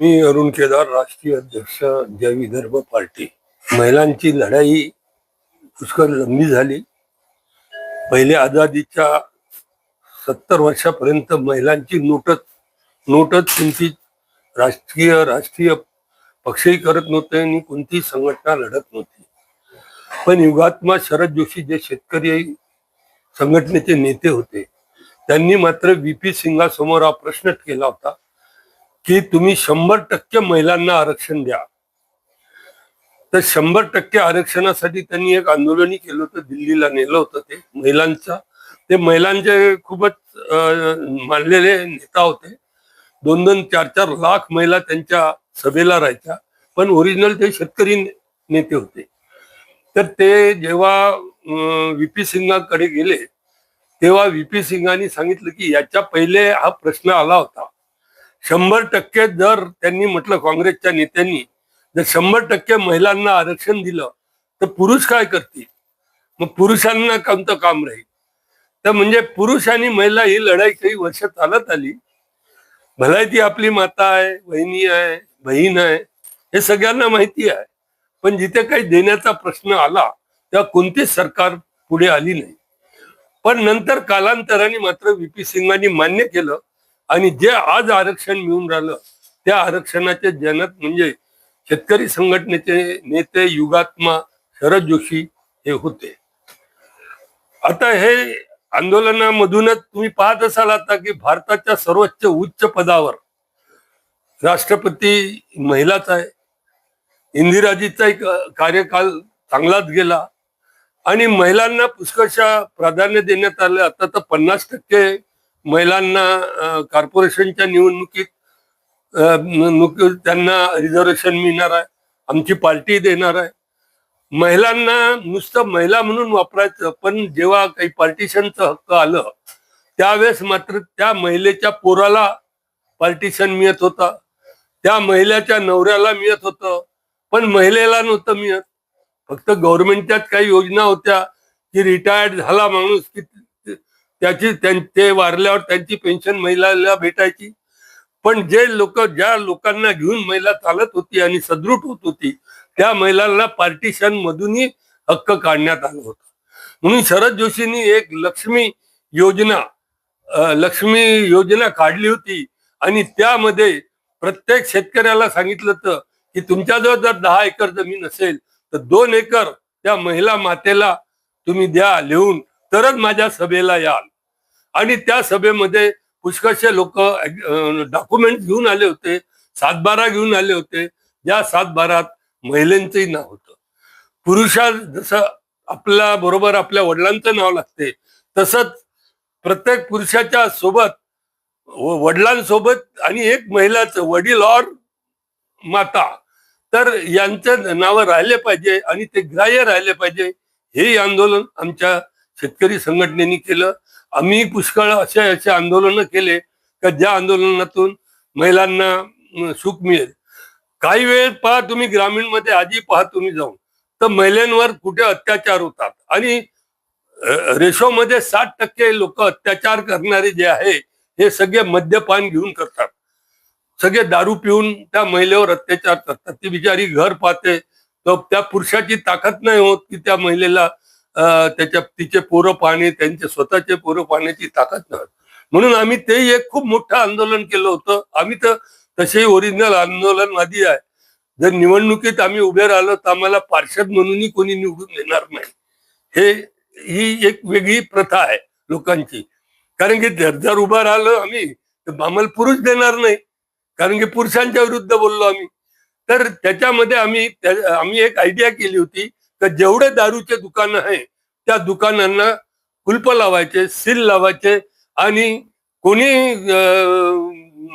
मी अरुण केदार राष्ट्रीय अध्यक्ष जय विदर्भ पार्टी. महिलांची लढाई पुष्कळ लंबी झाली. पहिले आझादीच्या सत्तर वर्षापर्यंत महिलांची नोटच नोटत कोणती राष्ट्रीय राष्ट्रीय पक्षही करत नव्हते आणि कोणती संघटना लढत नव्हती. पण युगात्मा शरद जोशी जे शेतकरी संघटनेचे नेते होते त्यांनी मात्र व्ही पी सिंगासमोर हा प्रश्न केला होता. की तुम्ही शंभर टक्के महिलांना आरक्षण द्या. तर शंभर टक्के आरक्षणासाठी त्यांनी एक आंदोलनही केलं होतं दिल्लीला नेलं होतं ते महिलांचा. ते महिलांचे खूपच मानलेले नेता होते. दोन दोन चार चार लाख महिला त्यांच्या सभेला राहायच्या. पण ओरिजिनल ते शेतकरी नेते होते. तर ते जेव्हा व्ही सिंगाकडे गेले तेव्हा व्ही पी सिंगांनी सांगितलं की याच्या पहिले हा प्रश्न आला होता. शंभर टक्के जर त्यांनी म्हटलं काँग्रेसच्या नेत्यांनी जर शंभर टक्के महिलांना आरक्षण दिलं तर पुरुष काय करतील? मग पुरुषांना कोणतं काम राहील? तर म्हणजे पुरुष आणि महिला ही लढाई काही वर्ष चालत आली. भलाई ती आपली माता आहे बहिणी आहे बहीण आहे हे सगळ्यांना माहिती आहे. पण जिथे काही देण्याचा प्रश्न आला तेव्हा कोणतीच सरकार पुढे आली नाही. पण नंतर कालांतराने मात्र व्ही पी सिंगांनी मान्य केलं आणि जे आज आरक्षण मिळून राहिलं त्या आरक्षणाचे जनक म्हणजे शेतकरी संघटनेचे नेते युगात्मा शरद जोशी हे होते. आता हे आंदोलनामधूनच तुम्ही पाहत असाल आता की भारताच्या सर्वोच्च उच्च पदावर राष्ट्रपती महिलाच आहे इंदिराजीचाही कार्यकाल चांगलाच गेला आणि महिलांना पुष्कळशा प्राधान्य देण्यात आलं. आता तर पन्नास टक्के महिलांना कॉर्पोरेशनच्या निवडणुकीत त्यांना रिझर्वेशन मिळणार आहे आमची पार्टी देणार आहे. महिलांना नुसतं महिला म्हणून वापरायचं पण जेव्हा काही पार्टिशनचं हक्क आलं त्यावेळेस मात्र त्या महिलेच्या पोराला पार्टिशन मिळत होता. त्या महिलेच्या नवऱ्याला मिळत होतं पण महिलेला नव्हतं मिळत. फक्त गव्हर्नमेंटच्याच काही योजना होत्या की रिटायर्ड झाला माणूस की त्याची ते वारल्यावर त्यांची पेन्शन महिलाला भेटायची. पण जे लोक ज्या लोकांना घेऊन महिला चालत होती आणि सदृढ होत होती त्या महिलांना पार्टिशन मधूनही हक्क काढण्यात आला होता. म्हणून शरद जोशींनी एक लक्ष्मी योजना लक्ष्मी योजना काढली होती. आणि त्यामध्ये प्रत्येक शेतकऱ्याला सांगितलं होतं की तुमच्याजवळ जर दहा एकर जमीन असेल तर दोन एकर त्या महिला मातेला तुम्ही द्या लिहून तरच माझ्या सभेला याल. आणि त्या सभेमध्ये पुष्कळशे लोक डॉक्युमेंट घेऊन आले होते सातबारा घेऊन आले होते. या सातबारात महिलांचंही नाव होतं. पुरुषा जसं आपल्या बरोबर आपल्या वडिलांचं नाव लागते तसंच प्रत्येक पुरुषाच्या सोबत वडिलांसोबत आणि एक महिलाचं वडील और माता तर यांचं नावं राहिले पाहिजे आणि ते ग्राह्य राहिले पाहिजे. हे आंदोलन आमच्या शेतकरी संघटनेने केलं. आम्ही पुष्कळ असे असे आंदोलन केले का ज्या आंदोलनातून महिलांना सुख मिळेल. काही वेळ पहा तुम्ही ग्रामीणमध्ये आधी पहा तुम्ही जाऊन. तर महिलांवर कुठे अत्याचार होतात? आणि रेशोमध्ये साठ टक्के लोक अत्याचार करणारे जे आहे हे सगळे मद्यपान घेऊन करतात. सगळे दारू पिऊन त्या महिलेवर अत्याचार करतात. ती बिचारी घर पाहते. तर त्या पुरुषाची ताकद नाही होत की त्या महिलेला त्याच्या तिचे पोरं पाहणे त्यांचे स्वतःचे पोरं पाहण्याची ताकद नव्हत. म्हणून आम्ही ते एक खूप मोठं आंदोलन केलं होतं. आम्ही तर तसेही ओरिजिनल आंदोलनवादी आहे. जर निवडणुकीत आम्ही उभे राहिलो तर आम्हाला पार्षद म्हणूनही कोणी निवडून देणार नाही. हे ही एक वेगळी प्रथा आहे लोकांची. कारण की जर जर उभं राहिलो आम्ही तर आम्हाला पुरुष देणार नाही. कारण की पुरुषांच्या विरुद्ध बोललो आम्ही. तर त्याच्यामध्ये आम्ही आम्ही एक आयडिया केली होती. तर जेवढे दारूचे दुकान आहे त्या दुकानांना कुलप लावायचे सील लावायचे आणि कोणी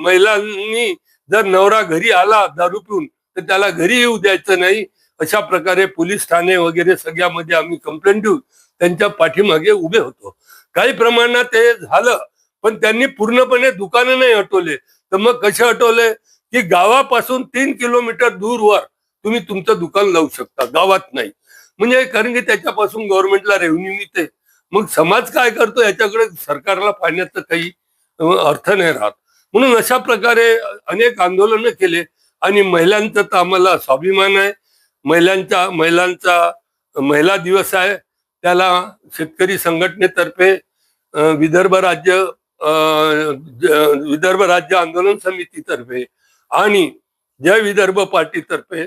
महिलांनी जर नवरा घरी आला दारू पिऊन तर त्याला घरी येऊ द्यायचं नाही. अशा प्रकारे पोलीस ठाणे वगैरे सगळ्यामध्ये आम्ही कंप्लेंट देऊन त्यांच्या पाठीमागे उभे होतो. काही प्रमाणात ते झालं पण त्यांनी पूर्णपणे दुकानं नाही हटवले. तर मग कसे हटवले? की गावापासून तीन किलोमीटर दूरवर तुम्ही तुमचं दुकान लावू शकता गावात नाही. म्हणजे कारण की त्याच्यापासून गव्हर्नमेंटला रेव्हन्यू मिळते. मग समाज काय करतो याच्याकडे सरकारला पाहण्याचं काही अर्थ नाही राहत. म्हणून अशा प्रकारे अनेक आंदोलनं केले आणि महिलांचा तर आम्हाला स्वाभिमान आहे. महिलांचा महिलांचा महिला दिवस आहे. त्याला शेतकरी संघटनेतर्फे विदर्भ राज्य विदर्भ राज्य आंदोलन समितीतर्फे आणि जय विदर्भ पार्टीतर्फे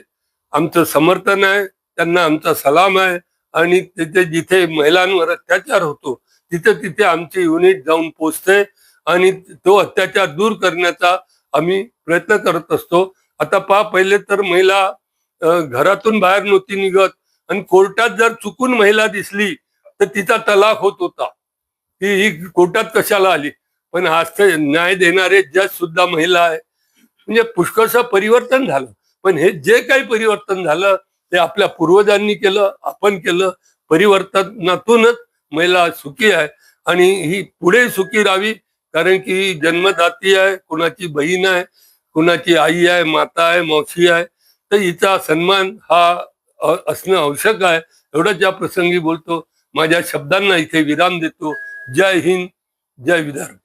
आमचं समर्थन आहे. त्यांना आमचा सलाम आहे आणि तिथे जिथे महिलांवर अत्याचार होतो तिथे तिथे आमचे युनिट जाऊन पोचते आणि तो अत्याचार दूर करण्याचा आम्ही प्रयत्न करत असतो. आता पहा पहिले तर महिला घरातून बाहेर नव्हती निघत आणि कोर्टात जर चुकून महिला दिसली तर तिचा तलाक होत होता. की ही कोर्टात कशाला आली? पण आज ते न्याय देणारे जज सुद्धा महिला आहे. म्हणजे पुष्कळसं परिवर्तन झालं. पण हे जे काही परिवर्तन झालं ते आपल्या पूर्वजांनी केलं आपण केलं. परिवर्तनातूनच महिला सुखी आहे आणि ही पुढे सुखी राहावी कारण की ही जन्मदाती आहे कुणाची बहीण आहे कुणाची आई आहे माता आहे मावशी आहे. तर हिचा सन्मान हा असणं आवश्यक आहे. एवढंच या प्रसंगी बोलतो. माझ्या शब्दांना इथे विराम देतो. जय हिंद जय विदर्भ.